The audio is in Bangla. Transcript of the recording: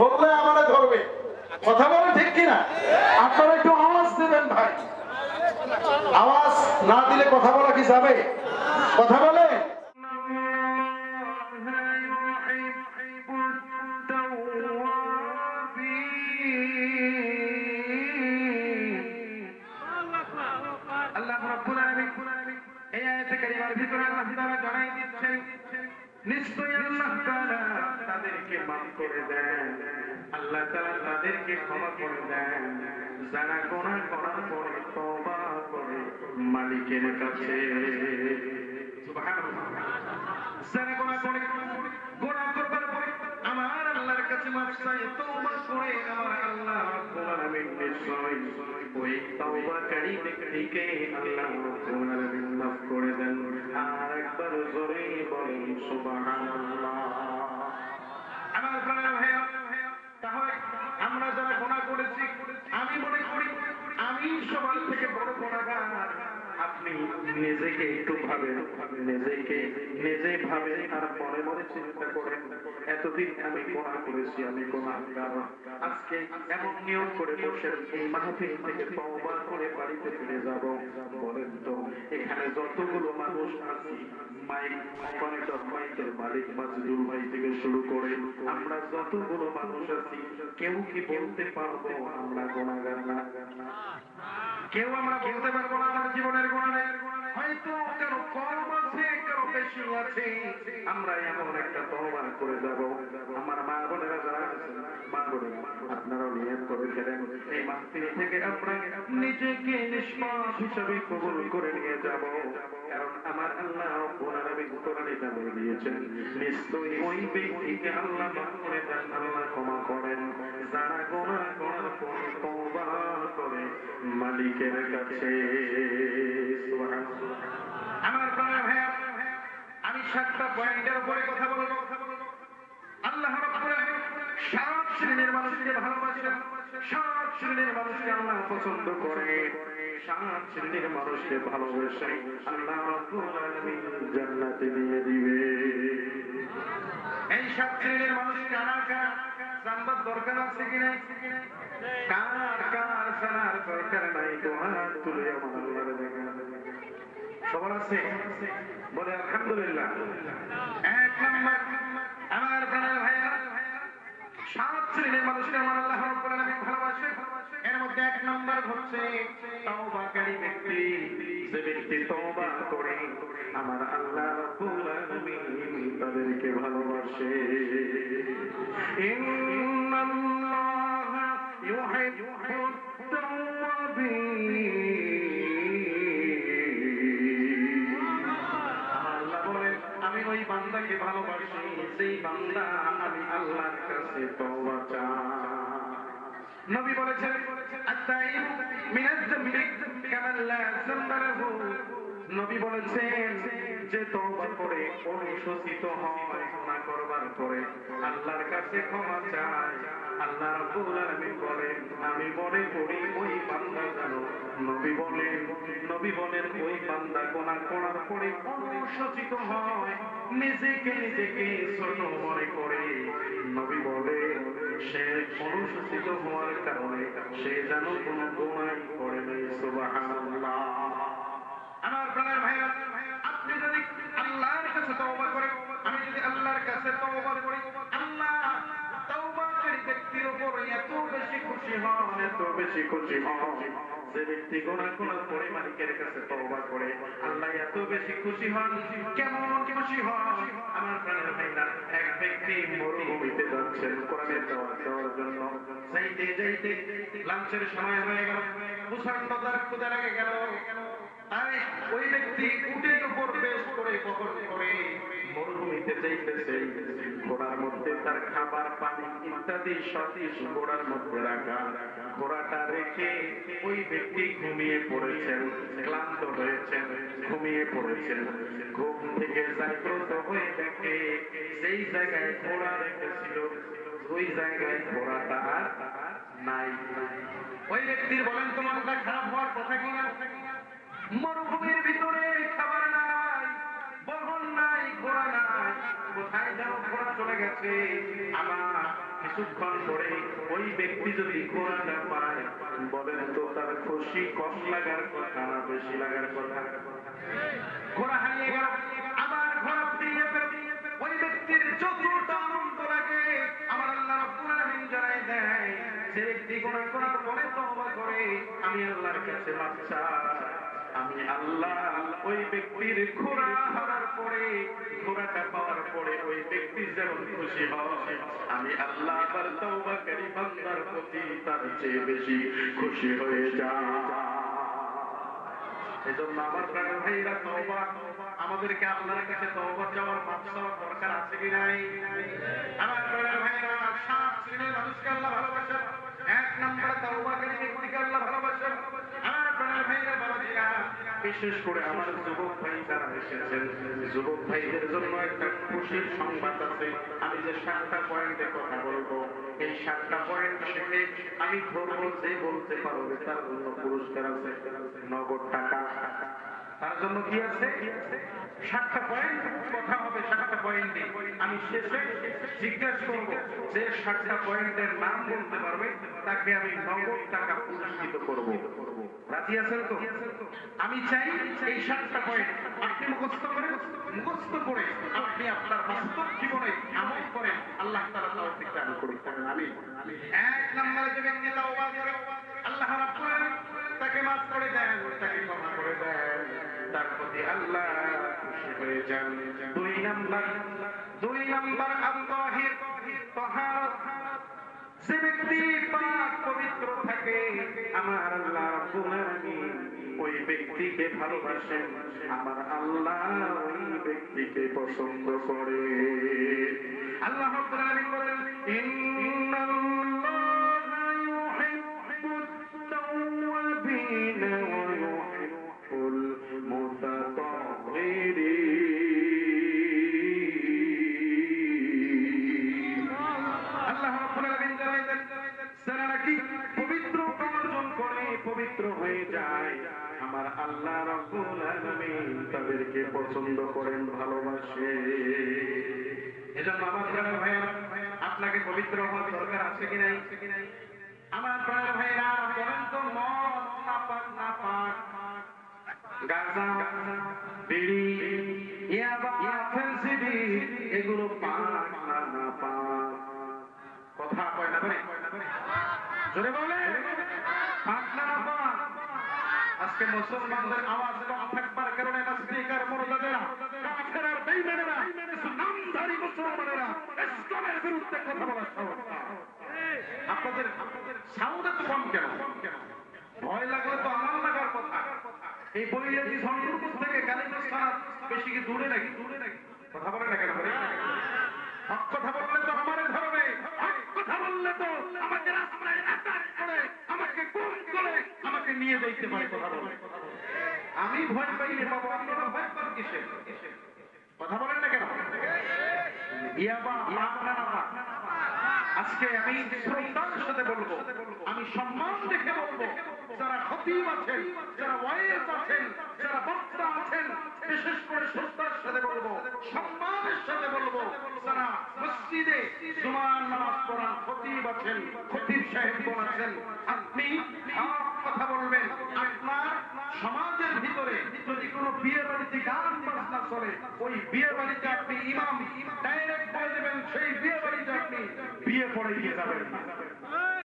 বললে আমারে ধরবে। কথা বলে ঠিক কিনা? আপনারা একটু আওয়াজ দেবেন ভাই। আওয়াজ না দিলে কথা বলা কি যাবে? কথা বলে নিশ্চয়ই আল্লাহ তাআলা তাদেরকে মাফ করে দেন। আল্লাহ তাআলা তাদেরকে ক্ষমা করে দেন। যারা গুনাহ করার পরে তওবা করে মালিকের কাছে। সুবহানাল্লাহ। যারা গুনাহ করে, গুনাহ করবার পরে আমার আল্লাহর কাছে মাফ চাই তওবা করে আমার আল্লাহ রাব্বুল আলামিন নিশ্চয় ওই তওবাকারী ব্যক্তিকে আল্লাহ রাব্বুল আলামিন মাফ করে দেন। আমার যারা গুনাহ করেছি, আমি মনে করি, আমি সবার থেকে বড় গুনাহগার আপনি নিজেকে একটু ভাবেন, নিজেকে নিজে ভাবেন আর মনে মনে চিন্তা করেন, এতদিন আমি গুনাহ করেছি, আমি গুনাহগার আজকে এমন নিয়ম করে বসে এই মাহফিল থেকে করে বাড়িতে ফিরে যাব। বলেন তো, এখানে যতগুলো মানুষ আছি ভাই আমরা যতগুলো মানুষ আছি, কেউ কি বলতে পারব আমরা গুনাহগার না? কেউ আমরা বলতে পারব না আমার জীবনের হয়তো কারও কম আছে। আমরা এমন একটা করে যাব। আমার মা বোনেরা যারা মা আপনারাও নিয়ত করে ফেলেন। এই মাহফিল থেকে আমরা নিজেকে হিসাবে কবুল করে নিয়ে যাব। কারণ আমার আল্লাহ দিয়েছেন নিশ্চয়ই ওই ব্যক্তিকে আল্লাহ করে দেন, আল্লাহ ক্ষমা করেন। যারা গোনা করার পর করে মালিকের কাছে। আমার প্রাণের ভাইয়া, আমি সাতটা পয়েন্টের উপরে কথা বলব। সব শ্রেণির মানুষকে সব শ্রেণির মানুষকে আল্লাহ পছন্দ করে। শ্রেণির মানুষকে ভালোবাসে আল্লাহ জান্নাতে দিয়ে দিবে। এই শ্রেণির আমার কার জানবার দরকার আছে কি নাই? কার কার জানার দরকার নাই? হাত তুলে আমার আল্লাহর সবার আছে? বলে আলহামদুলিল্লাহ। এক নম্বর, আমার সাত শ্রেণির মানুষকে আমার আল্লাহ রাব্বুল আলামিন ভালোবাসে। এর মধ্যে এক নম্বর হচ্ছে তওবাকারী ব্যক্তি। যে ব্যক্তি তওবা করে, আমার আল্লাহ রাব্বুল আলামিন তাদেরকে ভালোবাসে। ইন্নাল্লাহা তাওয়াবিন। আল্লাহ আমি ওই বান্দাকে ভালোবাসি সেই বান্দা আল্লাহর কাছে তওবা নবী বলেছেন আত্তাইব মিনাজ যামবি কামান লা নবী বলেছেন যে তওবা করে অনুশোচিত হয়, গুনাহ করবার পরে আল্লাহর কাছে ক্ষমা চায় আল্লাহ রাব্বুল আলামিন বলেন, আমি মনে করি ওই বান্দা জানো নবী বলেন নবী বলেন, ওই বান্দা গুনাহ করার পরে অনুশোচিত হয়। নিজেকে নিজেকে ছোট মনে করে নবী বলে, সে অনুশোচিত হওয়ার কারণে সে যেন কোনো গুনাহ করে নাই, সুবহানাল্লাহ। আমার প্রাণের ভাইরা আপনি যদি আল্লাহর কাছে তওবা করেন, আমি যদি আল্লাহর কাছে তওবা করি, আল্লাহ তওবাকারী ব্যক্তির উপর এত বেশি খুশি হন, এত বেশি খুশি হন। যে ব্যক্তি গুনাহ করার পরে মালিকের কাছে তওবা করে আল্লাহ এত বেশি খুশি হন, কেমন খুশি হন? আমার প্রাণের ভাইরা, এক ব্যক্তি মরুভূমিতে যাচ্ছেন কোরআনের দাওয়াত দেওয়ার জন্য। যাইতে যাইতে, লাঞ্চের সময় হয়ে গেল প্রচণ্ড তার ক্ষুদা লেগে গেল। তাই ওই ব্যক্তি উটের উপর বেশ করে বহন করে মরুভূমিতে যাইতেছে, ঘোড়ার মধ্যে তার খাবার পানি ইত্যাদি সতীশ ঘোড়ার মধ্যে রাখা। ঘোড়াটা রেখে ওই ব্যক্তি ঘুমিয়ে পড়েছেন, ক্লান্ত হয়েছেন, ঘুমিয়ে পড়েছেন। ঘুম থেকে জাগ্রত হয়ে দেখে সেই জায়গায় ঘোড়া রেখেছিল, ওই জায়গায় ঘোড়াটা আর নাই। ওই ব্যক্তির বলেন, তোমার খারাপ হওয়ার কথা কিনা মরুভূমির ভিতরে খাবার নাই, বহন নাই, ঘোড়া নাই। কোথায় যেন ঘোড়া চলে গেছে? কিছুক্ষণ পরে ওই ব্যক্তি যদি ঘোড়াটা পায়, বলেন তো তার খুশি কম লাগার কথা না বেশি লাগার কথা? ঘোড়া হারিয়ে গেল। আবার ঘোড়া ফিরিয়ে ওই ব্যক্তির আনন্দ লাগে। আমার আল্লাহ জানাই দেয়, যে ব্যক্তি করার পরে করে, আমি আল্লাহর কাছে চাই। আমি আল্লাহ ওই ব্যক্তির ঘোড়া হারার পরে, ঘোড়াটা পাওয়ার পরে ওই ব্যক্তি যেমন খুশি হয়, আমি আল্লাহ আবার তওবাকারী বান্দার প্রতি তার চেয়ে বেশি খুশি হয়ে যায় এজন্য আমার প্রাণের ভাইরা, তওবা, আমাদেরকে আল্লাহর কাছে তওবা যাওয়ার মাপ চাওয়ার দরকার আছে কি নাই? আমার প্রাণের ভাইরা, সাত শ্রেণির মানুষকে আল্লাহ ভালোবাসেন, এক নম্বরে তওবাকারী ব্যক্তিকে আল্লাহ ভালোবাসেন আমার প্রাণের ভাইরা বাবাজিরা বিশেষ করে আমার যুবক ভাই যারা এসেছেন, যুবক ভাইদের জন্য একটা খুশির সংবাদ আছে। আমি যে সাতটা পয়েন্টে কথা বলব, এই সাতটা পয়েন্ট শিখে আমি ধরবো যে বলতে পারবে তার জন্য পুরস্কার আছে, নগদ টাকা। তার জন্য কি আছে? সাতটা পয়েন্ট কথা হবে সাতটা পয়েন্টে আমি শেষে জিজ্ঞাসা যে সাতটা পয়েন্টের নাম বলতে পারবে? তাকে আমি নগদ টাকা পুরস্কৃত আমি চাই এই সাতটা পয়েন্ট আপনি মুখস্থ করেন, মুখস্থ করে আপনি আপনার বাস্তব জীবনে আমল করেন। আল্লাহ এক নম্বরে আল্লাহ তাকে মাফ করে দেন, তাকে ক্ষমা করে দেন। তার প্রতি আল্লাহ খুশি হয়ে যান। দুই নাম্বার দুই নাম্বার আল্লাহের তাহারত। যে ব্যক্তি পাক পবিত্র থাকে, আমার আল্লাহ রাব্বুল ওই ব্যক্তিকে ভালোবাসেন। আমার আল্লাহ ওই ব্যক্তিকে পছন্দ করে। আল্লাহ রাব্বুল আলামিন বলেন, ইন্নাল্লাহা ইউহিব্বুত তাওয়াবিন ওয়া আমার আল্লাহ রাব্বুল আলামিন তাদেরকে পছন্দ করেন, ভালোবাসে। এজন্য আমার প্রাণের ভাইয়েরা, আপনাকে পবিত্র হওয়ার দরকার আছে কি নাই? আমার প্রাণের ভাইয়েরা, বলেন তো মদ না পাক না পাক গাঁজা, বিড়ি, ইয়াবা ফেন্সিডি এগুলো পাক না না পাক। কথা কয় না করে জোরে বলে পাক না না পাক আজকে মুসলমানদের আওয়াজ কম থাকবার কারণে নাস্তিকার মুরতাদেরা কাফের আর বেঈমানেরা নামধারী মুসলমানেরা, ইসলামের বিরুদ্ধে কথা বলার সাহস। আপনাদের সাউন্ড এত কম কেন? ভয় লাগলে তো আমার লাগার কথা। এই বইরাজি সংস্কৃত থেকে কালিমা সালাত বেশি কি দূরে নাকি? দূরে নাকি কথা বলে না কেন? কথা বললে তো আমারে ধরবে। কথা বললে তো আমাকে নিয়ে যাইতে পারে কথা বলে। আমি ভয় পাইলে বাবা, আপনারা ভয় পান কিসে কথা বলেন না কেন? আজকে আমি শ্রদ্ধার সাথে বলব। আমি সম্মান দেখে বলব। যারা খতিব আছেন, যারা ওয়াইজ আছেন, যারা বক্তা আছেন, বিশেষ করে শ্রদ্ধার সাথে বলব, সম্মানের সাথে বলব, যারা মসজিদে জুমার নামাজ পড়ান, খতিব আছেন, খতিব সাহেব আছেন আপনি কথা বলবেন। আপনার সমাজের ভিতরে যদি কোনো বিয়ে বাড়িতে গান বাজনা চলে, ওই বিয়ে বাড়িতে আপনি ইমাম ডাইরেক্ট বলে দেবেন, সেই বিয়ে বাড়িতে আপনি বিয়ে পড়ে গিয়ে যাবেন।